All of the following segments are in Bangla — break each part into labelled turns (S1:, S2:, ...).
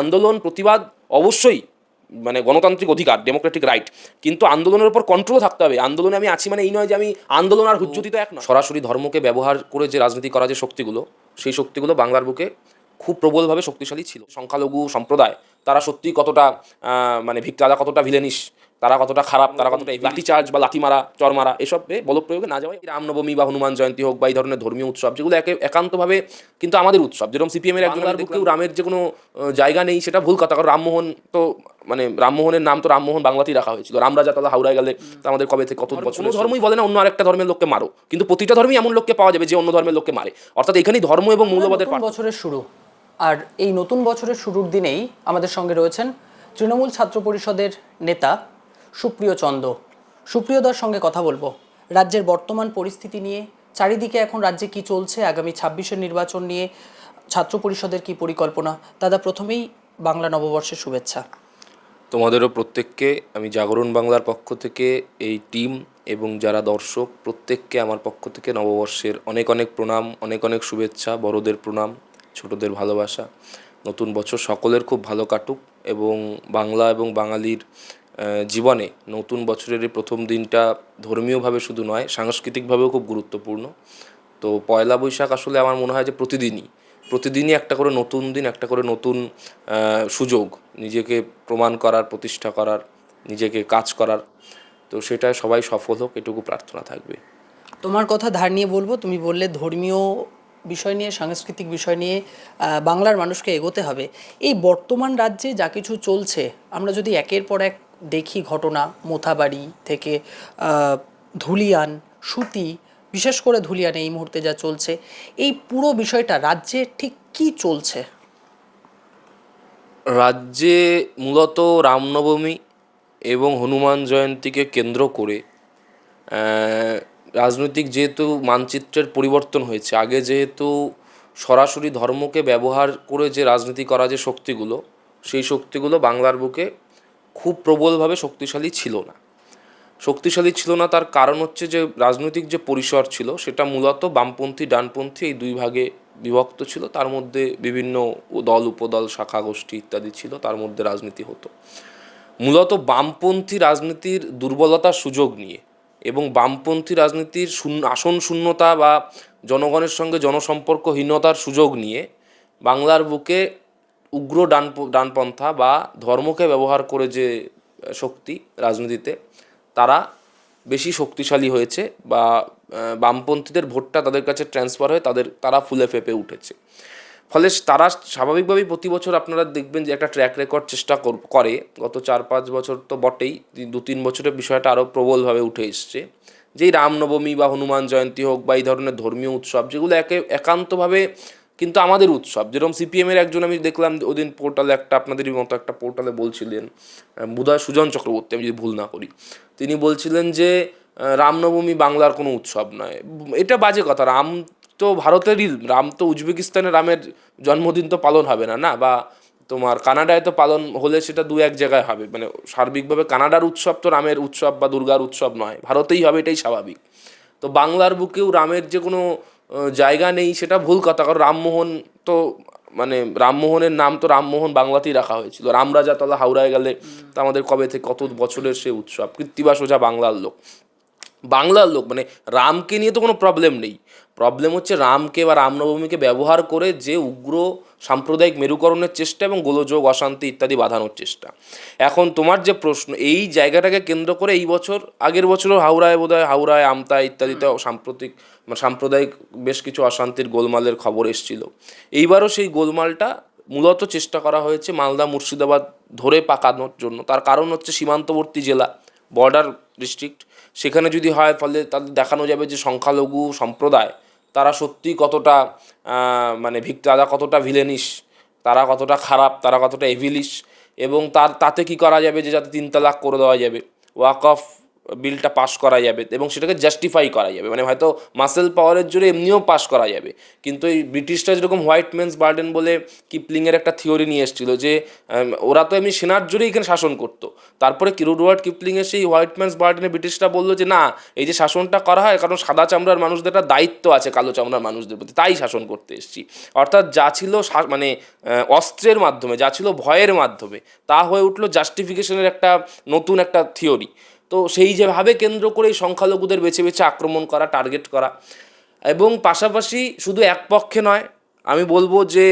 S1: আন্দোলন, প্রতিবাদ অবশ্যই মানে গণতান্ত্রিক অধিকার ডেমোক্রেটিক রাইট কিন্তু আন্দোলনের উপর কন্ট্রোল থাকতে হবে। আন্দোলনে আমি আছি মানে এই নয় যে আমি আন্দোলন আর হুজ্জতি তো এক নয়। সরাসরি ধর্মকে ব্যবহার করে যে রাজনীতি করা যে শক্তিগুলো, সেই শক্তিগুলো বাংলার বুকে খুব প্রবলভাবে শক্তিশালী ছিল। সংখ্যালঘু সম্প্রদায়, তারা সত্যি কতটা মানে ভিক্তাদা কতটা ভিলেনিস তারা কতটা খারাপ তারা কতটা লাঠি চার্জ বা লাঠি মারা চর মারা এসব বলপ্রয়োগে না যাওয়াই রামনবমী বা হনুমান জয়ন্তী হোক বা এই ধরনের ধর্মীয় উৎসব যেগুলো একে একান্তভাবে কিন্তু আমাদের উৎসব যেরকম সিপিএম এর একজন কেউ রামের যে কোনো জায়গা নেই সেটা ভুল কথা কারণ রামমোহন তো মানে রামমোহনের নাম তো রামমোহন বাংলাতেই রাখা হয়েছিল। রামরাজা তাহলে হাওড়ায় গেলে তা আমাদের কবে থেকে কত বছর ধর্মই বলে না অন্য আরেকটা ধর্মের লোককে মারো। কিন্তু প্রতিটা ধর্মই এমন লোককে পাওয়া যাবে যে অন্য ধর্মের লোককে মারে। অর্থাৎ এখানেই ধর্ম এবং মূল্যবোধের
S2: বছরের শুরু। আর এই নতুন বছরের শুরুর দিনেই আমাদের সঙ্গে রয়েছেন তৃণমূল ছাত্র পরিষদের নেতা সুপ্রিয় চন্দ সুপ্রিয়দার সঙ্গে কথা বলব। রাজ্যের বর্তমান পরিস্থিতি নিয়ে, চারিদিকে এখন রাজ্যে কি চলছে, আগামী ছাব্বিশের নির্বাচন নিয়ে, ছাত্র পরিষদের কি পরিকল্পনা? দাদা, প্রথমেই বাংলা নববর্ষের শুভেচ্ছা।
S1: তোমাদেরও প্রত্যেককে, আমি জাগরণ বাংলার পক্ষ থেকে, এই টিম এবং যারা দর্শক, প্রত্যেককে আমার পক্ষ থেকে নববর্ষের অনেক অনেক প্রণাম, অনেক অনেক শুভেচ্ছা, বড়দের প্রণাম, ছোটদের ভালোবাসা। নতুন বছর সকলের খুব ভালো কাটুক এবং বাংলা এবং বাঙালির জীবনে নতুন বছরের প্রথম দিনটা ধর্মীয়ভাবে শুধু নয়, সাংস্কৃতিকভাবেও খুব গুরুত্বপূর্ণ। তো পয়লা বৈশাখ আসলে আমার মনে হয় যে প্রতিদিনই প্রতিদিনই একটা করে নতুন দিন, একটা করে নতুন সুযোগ, নিজেকে প্রমাণ করার, প্রতিষ্ঠা করার, নিজেকে কাজ করার। তো সেটা সবাই সফল হোক, এটুকু প্রার্থনা থাকবে।
S2: তোমার কথা ধার নিয়ে বলব, তুমি বললে ধর্মীয় বিষয় নিয়ে, সাংস্কৃতিক বিষয় নিয়ে বাংলার মানুষকে এগোতে হবে। এই বর্তমান রাজ্যে যা কিছু চলছে, আমরা যদি একের পর এক দেখি ঘটনা, মোথাবাড়ি থেকে ধুলিয়ান, সুতি, বিশেষ করে ধুলিয়ানে এই মুহূর্তে যা চলছে। এই পুরো বিষয়টা রাজ্যে ঠিক কি চলছে?
S1: রাজ্যে মূলত রামনবমী এবং হনুমান জয়ন্তীকে কেন্দ্র করে রাজনৈতিক যেহেতু মানচিত্রের পরিবর্তন হয়েছে, আগে যেহেতু সরাসরি ধর্মকে ব্যবহার করে যে রাজনীতি করা যে শক্তিগুলো, সেই শক্তিগুলো বাংলার বুকে খুব প্রবলভাবে শক্তিশালী ছিল না। শক্তিশালী ছিল না তার কারণ হচ্ছে যে রাজনৈতিক যে পরিসর ছিল সেটা মূলত বামপন্থী, ডানপন্থী এই দুই ভাগে বিভক্ত ছিল। তার মধ্যে বিভিন্ন দল, উপদল, শাখা গোষ্ঠী ইত্যাদি ছিল, তার মধ্যে রাজনীতি হতো। মূলত বামপন্থী রাজনীতির দুর্বলতার সুযোগ নিয়ে এবং বামপন্থী রাজনীতির শূন্য, আসন শূন্যতা বা জনগণের সঙ্গে জনসম্পর্কহীনতার সুযোগ নিয়ে বাংলার বুকে উগ্র ডান ডানপন্থা বা ধর্মকে ব্যবহার করে যে শক্তি রাজনীতিতে, তারা বেশি শক্তিশালী হয়েছে বা বামপন্থীদের ভোটটা তাদের কাছে ট্রান্সফার হয়ে তাদের, তারা ফুলে ফেপে উঠেছে। ফলে তারা স্বাভাবিকভাবেই প্রতি বছর আপনারা দেখবেন যে একটা ট্র্যাক রেকর্ড চেষ্টা কর- গত চার পাঁচ বছর তো বটেই দু তিন বছরের বিষয়টা আরও প্রবলভাবে উঠে এসছে। যেই রামনবমী বা হনুমান জয়ন্তী হোক বা এই ধরনের ধর্মীয় উৎসব, যেগুলো একে একান্তভাবে কিন্তু আমাদের উৎসব, যেরকম সিপিএমের একজন আমি দেখলাম ওদিন পোর্টালে একটা আপনাদেরই মতো একটা পোর্টালে বলছিলেন বোধহয় সুজন চক্রবর্তী, আমি যদি ভুল না করি, তিনি বলছিলেন যে রামনবমী বাংলার কোনো উৎসব নয়। এটা বাজে কথা, রাম তো ভারতেরই, রাম তো উজবেকিস্তানে রামের জন্মদিন তো পালন হবে না না? বা তোমার কানাডায় তো পালন হলে সেটা দু এক জায়গায় হবে মানে সার্বিকভাবে কানাডার উৎসব তো রামের উৎসব বা দুর্গার উৎসব নয়, ভারতেই হবে এটাই স্বাভাবিক। তো বাংলার বুকেও রামের যে কোনো জায়গা নেই, সেটা ভুল কথা। কারণ রামমোহন তো মানে রামমোহনের নাম তো রামমোহন বাংলাতেই রাখা হয়েছিল। রামরাজাতলা হাওড়ায় গেলে তো আমাদের কবে থেকে কত বছরের সে উৎসব। কৃত্তিবাস ওঝা বাংলার লোক। বাংলার লোক মানে রামকে নিয়ে তো কোনো প্রবলেম নেই। প্রবলেম হচ্ছে রামকে বা রামনবমীকে ব্যবহার করে যে উগ্র সাম্প্রদায়িক মেরুকরণের চেষ্টা এবং গোলযোগ অশান্তি ইত্যাদি বাঁধানোর চেষ্টা। এখন তোমার যে প্রশ্ন এই জায়গাটাকে কেন্দ্র করে এই বছর আগের বছরও হাওড়ায় বোধহয় হাওড়ায় আমতা ইত্যাদিতে সাম্প্রতিক মানে সাম্প্রদায়িক বেশ কিছু অশান্তির গোলমালের খবর এসছিল। এইবারও সেই গোলমালটা মূলত চেষ্টা করা হয়েছে মালদা মুর্শিদাবাদ ধরে পাকানোর জন্য। তার কারণ হচ্ছে সীমান্তবর্তী জেলা বর্ডার ডিস্ট্রিক্ট সেখানে যদি হয়, ফলে তাদের দেখানো যাবে যে সংখ্যালঘু সম্প্রদায়, তারা সত্যি কতটা মানে মানে তারা কতটা ভিলেনিস তারা কতটা খারাপ, তারা কতটা এভিলিশ, এবং তার, তাতে কি করা যাবে যে যাতে তিন তালাক করে দেওয়া যাবে? ওয়াকফ বিলটা পাস করা যাবে এবং সেটাকে জাস্টিফাই করা যাবে। মানে হয়তো মাসেল পাওয়ারের জোরে এমনিও পাস করা যাবে। কিন্তু এই ব্রিটিশরা যেরকম হোয়াইট মেন্স বার্ডেন বলে কিপলিংয়ের একটা থিওরি নিয়ে এসেছিল যে ওরা তো এমনি সেনার জোরেই এখানে শাসন করতো। তারপরে রুডওয়ার্ড কিপলিংয়ের সেই হোয়াইট মেন্স বার্ডেনে ব্রিটিশরা বলল যে, না, এই যে শাসনটা করা হয়, কারণ সাদা চামড়ার মানুষদের একটা দায়িত্ব আছে কালো চামড়ার মানুষদের প্রতি, তাই শাসন করতে এসেছি। অর্থাৎ যা ছিল মানে অস্ত্রের মাধ্যমে, যা ছিল ভয়ের মাধ্যমে, তা হয়ে উঠল জাস্টিফিকেশনের একটা নতুন একটা থিওরি তো সেই যেভাবে কেন্দ্র করে এই সংখ্যালঘুদের বেছে বেছে আক্রমণ করা টার্গেট করা এবং পাশাপাশি শুধু এক পক্ষে নয়, আমি বলব যে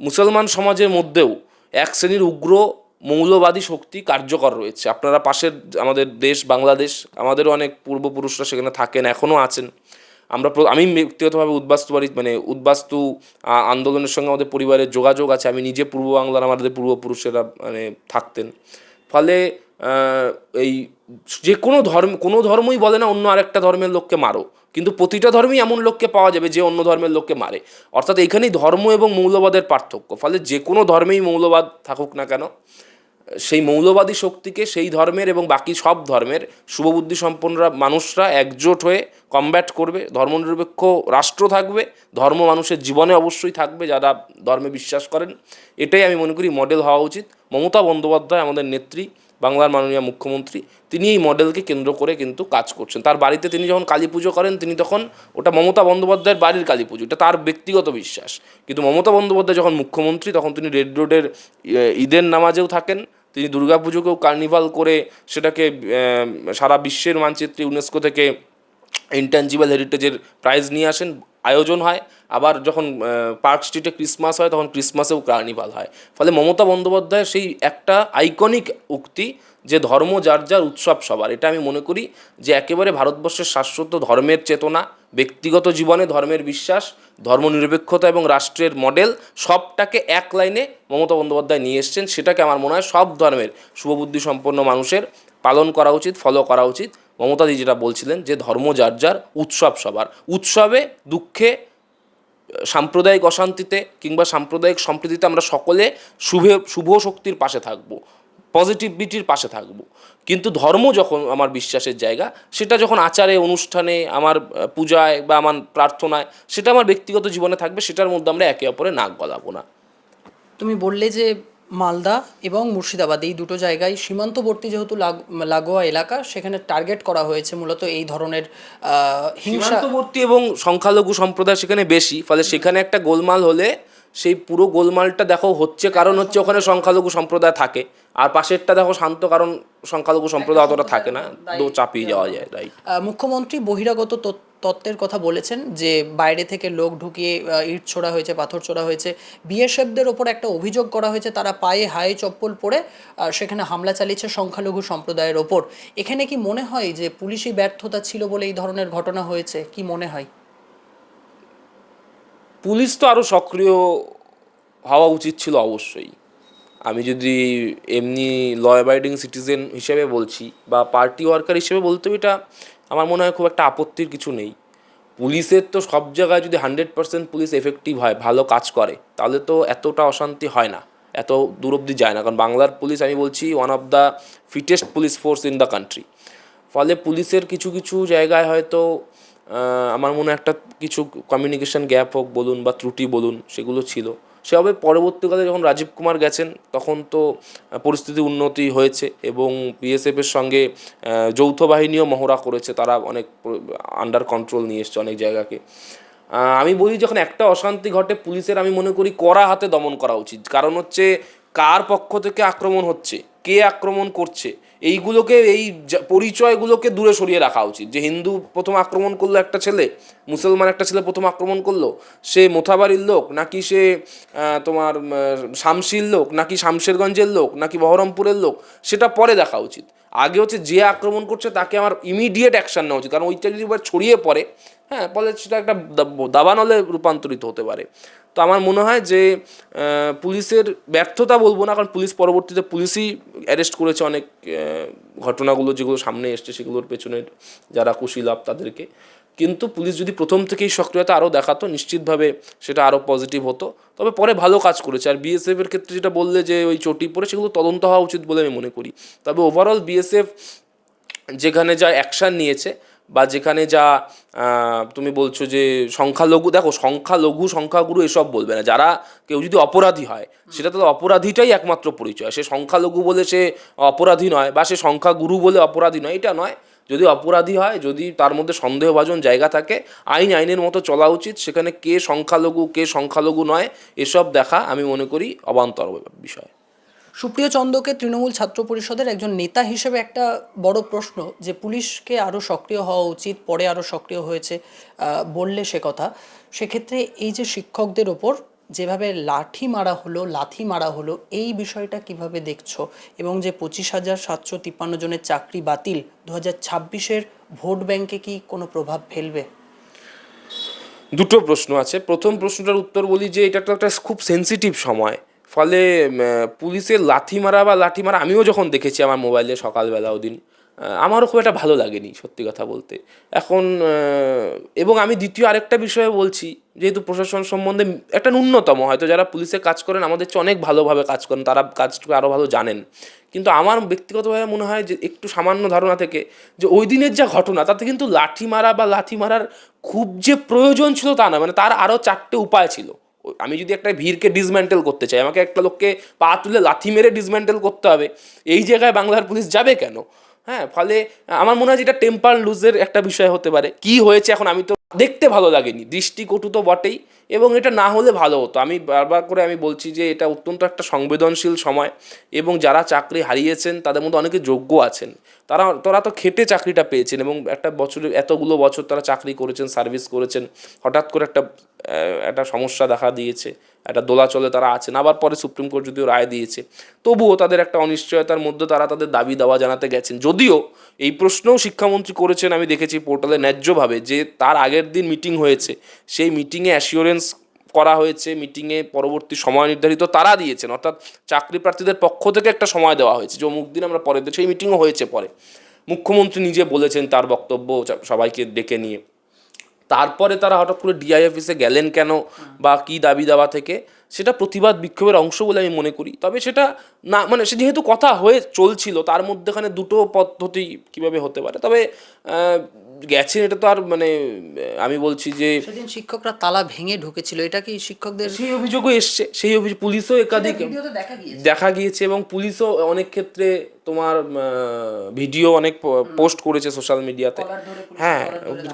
S1: মুসলমান সমাজের মধ্যেও এক শ্রেণির উগ্র মৌলবাদী শক্তি কার্যকর রয়েছে। আপনারা পাশের আমাদের দেশ বাংলাদেশ, আমাদেরও অনেক পূর্বপুরুষরা সেখানে থাকেন এখনও আছেন। আমরা আমি ব্যক্তিগতভাবে উদ্বাস্তু বাড়ি মানে উদ্বাস্তু আন্দোলনের সঙ্গে আমাদের পরিবারের যোগাযোগ আছে। আমি নিজে পূর্ব বাংলার আমাদের পূর্বপুরুষেরা মানে থাকতেন। ফলে এই যে কোনো ধর্ম, কোনো ধর্মই বলে না অন্য আরেকটা ধর্মের লোককে মারো। কিন্তু প্রতিটা ধর্মই এমন লোককে পাওয়া যাবে যে অন্য ধর্মের লোককে মারে। অর্থাৎ এখানেই ধর্ম এবং মৌলবাদের পার্থক্য। ফলে যে কোনো ধর্মেই মৌলবাদ থাকুক না কেন, সেই মৌলবাদী শক্তিকে সেই ধর্মের এবং বাকি সব ধর্মের শুভবুদ্ধি সম্পন্নরা মানুষরা একজোট হয়ে কমব্যাট করবে। ধর্মনিরপেক্ষ রাষ্ট্র থাকবে। ধর্ম মানুষের জীবনে অবশ্যই থাকবে যারা ধর্মে বিশ্বাস করেন। এটাই আমি মনে করি মডেল হওয়া উচিত। মমতা বন্দ্যোপাধ্যায় আমাদের নেত্রী। বাংলার মাননীয় মুখ্যমন্ত্রী, তিনি এই মডেলকে কেন্দ্র করে কিন্তু কাজ করছেন। তার বাড়িতে তিনি যখন কালী পুজো করেন, তিনি তখন ওটা মমতা বন্দ্যোপাধ্যায়ের বাড়ির কালী পুজো। এটা তার ব্যক্তিগত বিশ্বাস। কিন্তু মমতা বন্দ্যোপাধ্যায় যখন মুখ্যমন্ত্রী, তখন তিনি রেড রোডের ঈদের নামাজেও থাকেন। তিনি দুর্গাপুজোকেও কার্নিভাল করে সেটাকে সারা বিশ্বের মানচিত্রে ইউনেস্কো থেকে ইন্টানজিবল হেরিটেজের প্রাইজ নিয়ে আসেন। আয়োজন হয়। আবার যখন পার্ক স্ট্রিটে ক্রিসমাস হয়, তখন ক্রিসমাসেও কার্নিভাল হয়। ফলে মমতা বন্দ্যোপাধ্যায়ের সেই একটা আইকনিক উক্তি যে ধর্ম যার যার উৎসব সবার। এটা আমি মনে করি যে একেবারে ভারতবর্ষের শাশ্বত ধর্মের চেতনা, ব্যক্তিগত জীবনে ধর্মের বিশ্বাস, ধর্মনিরপেক্ষতা এবং রাষ্ট্রের মডেল সবটাকে এক লাইনে মমতা বন্দ্যোপাধ্যায় নিয়ে এসছেন। সেটাকে আমার মনে হয় সব ধর্মের শুভবুদ্ধি সম্পন্ন মানুষের পালন করা উচিত ফলো করা উচিত। মমতাদি যেটা বলছিলেন যে ধর্ম যার যার, উৎসব সবার। উৎসবে দুঃখে সাম্প্রদায়িক অশান্তিতে কিংবা সাম্প্রদায়িক সম্প্রীতিতে আমরা সকলে শুভে, শুভ শক্তির পাশে থাকব পজিটিভিটির পাশে থাকব। কিন্তু ধর্ম যখন আমার বিশ্বাসের জায়গা, সেটা যখন আচারে, অনুষ্ঠানে, আমার পূজায় বা আমার প্রার্থনায়, সেটা আমার ব্যক্তিগত জীবনে থাকবে, সেটার মধ্যে আমরা একে অপরে নাক গলাবো না।
S2: তুমি বললে যে মালদা এবং মুর্শিদাবাদ, এই দুটো জায়গায় সীমান্তবর্তী যেহেতু লাগ- লাগোয়া এলাকা, সেখানে টার্গেট করা হয়েছে মূলত এই ধরনের
S1: সীমান্তবর্তী এবং সংখ্যালঘু সম্প্রদায় সেখানে বেশি, ফলে সেখানে একটা গোলমাল হলে সেই পুরো গোলমালটা দেখো হচ্ছে কারণ হচ্ছে ওখানে সংখ্যালঘু সম্প্রদায় থাকে। আর পাশেরটা দেখো শান্ত কারণ সংখ্যালঘু সম্প্রদায় অতটা থাকে না দো চাপিয়ে যাওয়া যায় রাইট
S2: মুখ্যমন্ত্রী বহিরাগত তত- তত্ত্বের কথা বলেছেন যে বাইরে থেকে লোক ঢুকিয়ে ইট ছোড়া হয়েছে পাথর ছোড়া হয়েছে বিএসএফদের ওপর একটা অভিযোগ করা হয়েছে তারা পায়ে হায়ে চপ্পল পরে সেখানে হামলা চালিয়েছে সংখ্যালঘু সম্প্রদায়ের ওপর। এখানে কি মনে হয় যে পুলিশি ব্যর্থতা ছিল বলে এই ধরনের ঘটনা হয়েছে? কি মনে হয়?
S1: পুলিশ তো আরও সক্রিয় হওয়া উচিত ছিল অবশ্যই। আমি যদি এমনি ল অ্যাবাইডিং সিটিজেন হিসেবে বলছি বা পার্টি ওয়ার্কার হিসেবে বলতে এটা আমার মনে হয় খুব একটা আপত্তির কিছু নেই। পুলিশের তো সব জায়গায় যদি হান্ড্রেড পার্সেন্ট পুলিশ এফেক্টিভ হয়, ভালো কাজ করে, তাহলে তো এতটা অশান্তি হয় না, এত দূর অব্দি যায় না। কারণ বাংলার পুলিশ আমি বলছি one of the fittest police force in the country ফলে পুলিশের কিছু কিছু জায়গায় হয়তো আমার মনে একটা কিছু কমিউনিকেশন গ্যাপ হোক বলুন বা ত্রুটি বলুন, সেগুলো ছিল। সেভাবে পরবর্তীকালে যখন রাজীব কুমার গেছেন, তখন তো পরিস্থিতি উন্নতি হয়েছে এবং বিএসএফের সঙ্গে যৌথ বাহিনীও মহড়া করেছে। তারা অনেক আন্ডার কন্ট্রোল নিয়ে এসছে অনেক জায়গাকে। আমি বলি যখন একটা অশান্তি ঘটে, পুলিশের আমি মনে করি কড়া হাতে দমন করা উচিত। কারণ হচ্ছে কার পক্ষ থেকে আক্রমণ হচ্ছে কে আক্রমণ করছে এইগুলোকে এই পরিচয়গুলোকে দূরে সরিয়ে রাখা উচিত। যে হিন্দু প্রথম আক্রমণ করল একটা ছেলে মুসলমান একটা ছেলে প্রথম আক্রমণ করল সে মোথাবাড়ির লোক নাকি সে তোমার উম, শামসির লোক নাকি শামশেরগঞ্জের লোক নাকি বহরমপুরের লোক সেটা পরে দেখা উচিত। আগে হচ্ছে যে আক্রমণ করছে তাকে আমার ইমিডিয়েট অ্যাকশন নেওয়া উচিত। কারণ ওইটা যদি ছড়িয়ে পড়ে হ্যাঁ ফলে সেটা একটা দাবানলে রূপান্তরিত হতে পারে। তো আমার মনে হয় যে পুলিশের ব্যর্থতা বলব না, কারণ পুলিশ পরবর্তীতে পুলিশই অ্যারেস্ট করেছে অনেক ঘটনাগুলো যেগুলো সামনে এসছে, সেগুলোর পেছনের যারা কুশীলাভ তাদেরকে। কিন্তু পুলিশ যদি প্রথম থেকেই সক্রিয়তা আরও দেখাতো, নিশ্চিতভাবে সেটা আরও পজিটিভ হতো। তবে পরে ভালো কাজ করেছে। আর বিএসএফের ক্ষেত্রে যেটা বললে যে, ওই চটি পরে, সেগুলো তদন্ত হওয়া উচিত বলে আমি মনে করি। তবে ওভারঅল বিএসএফ যেখানে যা অ্যাকশান নিয়েছে বা যেখানে যা তুমি বলছো যে সংখ্যালঘু, দেখো সংখ্যালঘু, সংখ্যাগুরু এসব বলবে না। যারা কেউ যদি অপরাধী হয়, সেটা তো অপরাধীটাই একমাত্র পরিচয়। সে সংখ্যালঘু বলে সে অপরাধী নয় বা সে সংখ্যাগুরু বলে অপরাধী নয়, এটা নয়। যদি অপরাধী হয়, যদি তার মধ্যে সন্দেহভাজন জায়গা থাকে, আইন, আইনের মতো চলা উচিত, সেখানে কে সংখ্যালঘু কে সংখ্যালঘু নয়, এসব দেখা আমি মনে করি অবান্তর বিষয়।
S2: সুপ্রিয় চন্দ্রকে তৃণমূল ছাত্র পরিষদের একজন নেতা হিসেবে একটা বড় প্রশ্ন যে পুলিশকে আরও সক্রিয় হওয়া উচিত, পরে আরও সক্রিয় হয়েছে বললে সে কথা। সেক্ষেত্রে এই যে শিক্ষকদের ওপর যেভাবে লাঠি মারা হলো, লাথি মারা হলো, এই বিষয়টা কীভাবে দেখছ? এবং যে পঁচিশ হাজার সাতশো তিপ্পান্ন জনের চাকরি বাতিল দু হাজার ছাব্বিশের ভোট ব্যাংকে কি কোনো প্রভাব ফেলবে?
S1: দুটো প্রশ্ন আছে। প্রথম প্রশ্নটার উত্তর বলি যে এটা তো একটা খুব সেন্সিটিভ সময়। ফলে পুলিশের লাথি মারা বা লাঠি মারা আমিও যখন দেখেছি আমার মোবাইলে সকালবেলা ওদিন আমারও খুব একটা ভালো লাগেনি সত্যি কথা বলতে। এখন এবং আমি দ্বিতীয় আরেকটা বিষয়ে বলছি, যেহেতু প্রশাসন সম্বন্ধে একটা ন্যূনতম, হয়তো যারা পুলিশে কাজ করেন আমাদের চেয়ে অনেক ভালোভাবে কাজ করেন, তারা কাজটুকু আরও ভালো জানেন। কিন্তু আমার ব্যক্তিগতভাবে মনে হয় যে একটু সামান্য ধারণা থেকে, যে ওই দিনের যা ঘটনা, তাতে কিন্তু লাঠি মারা বা লাথি মারার খুব যে প্রয়োজন ছিল তা না মানে তার আরও চারটে উপায় ছিল। আমি যদি একটা ভিড়কে ডিসম্যান্টেল করতে চাই, আমাকে একটা লোককে পা তুলে লাথি মেরে ডিসম্যান্টেল করতে হবে, এই জায়গায় বাংলার পুলিশ যাবে কেন? হ্যাঁ ফলে আমার মনে হয় যেটা টেম্পার লুজের একটা বিষয় হতে পারে। কি হয়েছে এখন আমি তো দেখতে ভালো লাগেনি। দৃষ্টিকটু তো বটেই এবং এটা না হলে ভালো হতো। আমি বারবার করে আমি বলছি যে এটা অত্যন্ত একটা সংবেদনশীল সময় এবং যারা চাকরি হারিয়েছেন তাদের মধ্যে অনেকে যোগ্য আছেন। তারা তারা তো খেটে চাকরিটা পেয়েছেন এবং একটা বছরে এতগুলো বছর তারা চাকরি করেছেন, সার্ভিস করেছেন, হঠাৎ করে একটা একটা সমস্যা দেখা দিয়েছে। একটা দোলাচলে তারা আছেন। আবার পরে সুপ্রিম কোর্ট যদিও রায় দিয়েছে, তবুও তাদের একটা অনিশ্চয়তার মধ্যে তারা তাদের দাবি দাওয়া জানাতে গেছেন। যদিও এই প্রশ্নও শিক্ষামন্ত্রী করেছেন, আমি দেখেছি পোর্টালে ন্যায্যভাবে, যে তার আগের দিন মিটিং হয়েছে, সেই মিটিংয়ে অ্যাসিওরেন্স করা হয়েছে, মিটিংয়ে পরবর্তী সময় নির্ধারিত তারা দিয়েছেন, অর্থাৎ চাকরি প্রার্থীদের পক্ষ থেকে একটা সময় দেওয়া হয়েছে, যে অমুক দিন আমরা পরের দিন, সেই মিটিংও হয়েছে পরে। মুখ্যমন্ত্রী নিজে বলেছেন তার বক্তব্য সবাইকে ডেকে নিয়ে। তারপরে তারা হঠাৎ করে ডিআই অফিসে গেলেন কেন বা কি দাবি দাওয়া থেকে সেটা প্রতিবাদ বিক্ষোভের অংশ বলে আমি মনে করি। তবে সেটা না মানে সে যেহেতু কথা হয়ে চলছিল তার মধ্যেখানে দুটো পদ্ধতি কীভাবে হতে পারে? তবে গেছেন এটা তো আর মানে আমি বলছি যে
S2: সেদিন শিক্ষকরা তালা ভেঙে ঢুকেছিল এটা কি শিক্ষকদের
S1: সেই অভিযোগও এসছে সেই অভিযোগ পুলিশও একাধিক
S2: দেখা গিয়েছে
S1: এবং পুলিশও অনেক ক্ষেত্রে তোমার ভিডিও অনেক পোস্ট করেছে সোশ্যাল মিডিয়াতে হ্যাঁ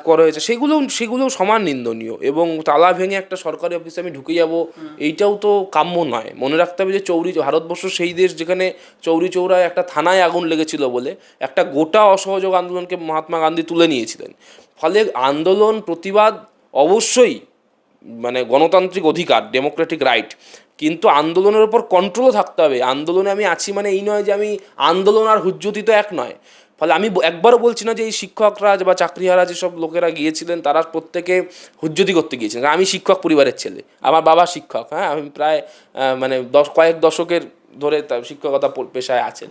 S1: করা হয়েছে। সেগুলো সেগুলো সমান নিন্দনীয় এবং তালা ভেঙে একটা সরকারি অফিসে আমি ঢুকে যাব এইটাও তো কাম্য নয়। মনে রাখতে হবে যে চৌরি ভারতবর্ষ সেই দেশ যেখানে চৌরি চৌরায় একটা থানায় আগুন লেগেছিল বলে একটা গোটা অসহযোগ আন্দোলনকে মহাত্মা গান্ধী তুলে নিয়েছিলেন। ফলে আন্দোলন প্রতিবাদ অবশ্যই মানে গণতান্ত্রিক অধিকার ডেমোক্রেটিক রাইট কিন্তু আন্দোলনের ওপর কন্ট্রোলও থাকতে হবে। আন্দোলনে আমি আছি মানে এই নয় যে আমি আন্দোলন আর হুজ্জতি তো এক নয়। ফলে আমি একবারও বলছি না যে এই শিক্ষকরা বা চাকরিহারা যেসব লোকেরা গিয়েছিলেন, তারা প্রত্যেকে হুজ্জতি করতে গিয়েছিলেন। আমি শিক্ষক পরিবারের ছেলে, আমার বাবা শিক্ষক হ্যাঁ? আমি প্রায় মানে দশ, কয়েক দশকের ধরে তার শিক্ষকতা পেশায় আছেন।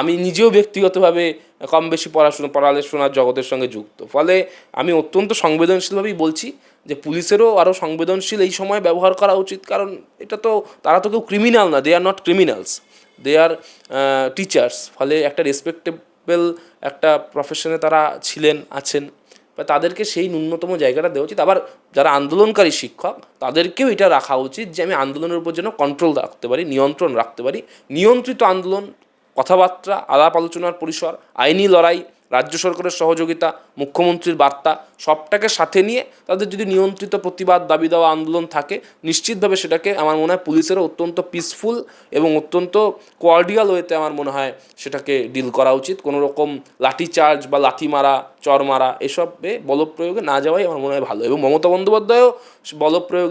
S1: আমি নিজেও ব্যক্তিগতভাবে কম বেশি পড়াশোনা পড়াশোনার জগতের সঙ্গে যুক্ত। ফলে আমি অত্যন্ত সংবেদনশীলভাবেই বলছি যে পুলিশেরও আরও সংবেদনশীল এই সময় ব্যবহার করা উচিত, কারণ এটা তো তারা তো কেউ ক্রিমিনাল না they are not criminals they are teachers ফলে একটা রেসপেক্টেবল একটা প্রফেশনে তারা ছিলেন, আছেন। বা তাদেরকে সেই ন্যূনতম জায়গাটা দেওয়া উচিত। আবার যারা আন্দোলনকারী শিক্ষক, তাদেরকেও এটা রাখা উচিত যে আমি আন্দোলনের উপর যেন কন্ট্রোল রাখতে পারি, নিয়ন্ত্রণ রাখতে পারি। নিয়ন্ত্রিত আন্দোলন, কথাবার্তা আলাপ আলোচনার পরিসর, আইনি লড়াই রাজ্য সরকারের সহযোগিতা, মুখ্যমন্ত্রীর বার্তা, সবটাকে সাথে নিয়ে তাদের যদি নিয়ন্ত্রিত প্রতিবাদ, দাবি দেওয়া, আন্দোলন থাকে, নিশ্চিতভাবে সেটাকে আমার মনে হয় পুলিশেরও অত্যন্ত পিসফুল এবং অত্যন্ত কোয়ার্ডিয়াল ওয়েতে আমার মনে হয় সেটাকে ডিল করা উচিত। কোনো রকম লাঠি চার্জ বা লাথি মারা, চর মারা, এসবে বলপ্রয়োগে না যাওয়াই আমার মনে হয় ভালো। এবং মমতা বন্দ্যোপাধ্যায়ও বলপ্রয়োগ